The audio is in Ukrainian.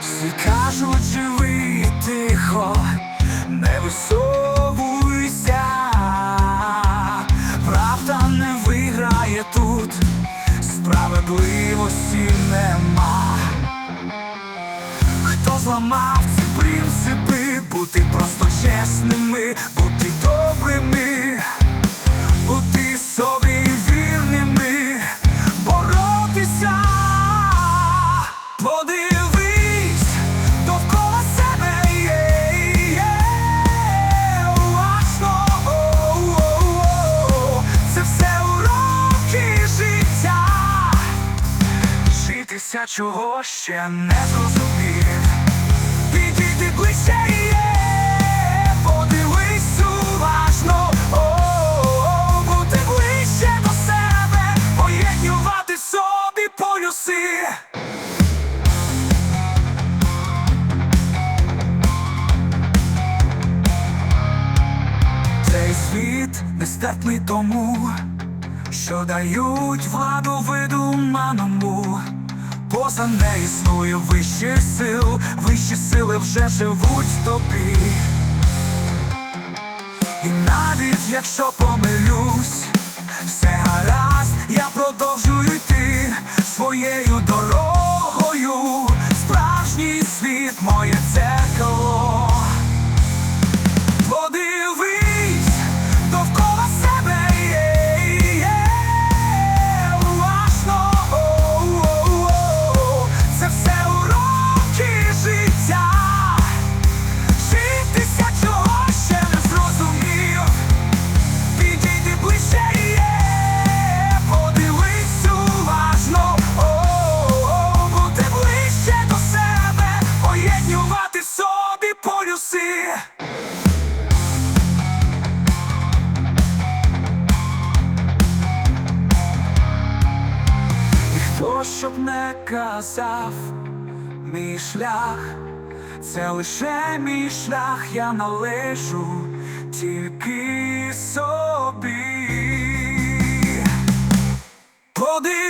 Всі кажуть, живи тихо, не висовуйся, правда не виграє тут, справедливості нема. Хто зламав ці принципи, бути просто чесними, бути добрими, бути собі. Подивись довкола себе є, це все уроки життя. Житися чого ще не зрозумів. Підійди ближче Світ нестерпний тому, що дають владу видуманому. Поза не існує вищих сил, вищі сили вже живуть в тобі. І навіть якщо помилюсь, все гаразд, я продовжую йти своєю дорогою. Справжній світ, моє дзеркало. Хто щоб не казав, мій шлях, це лише мій шлях, я належу тільки собі. Подивись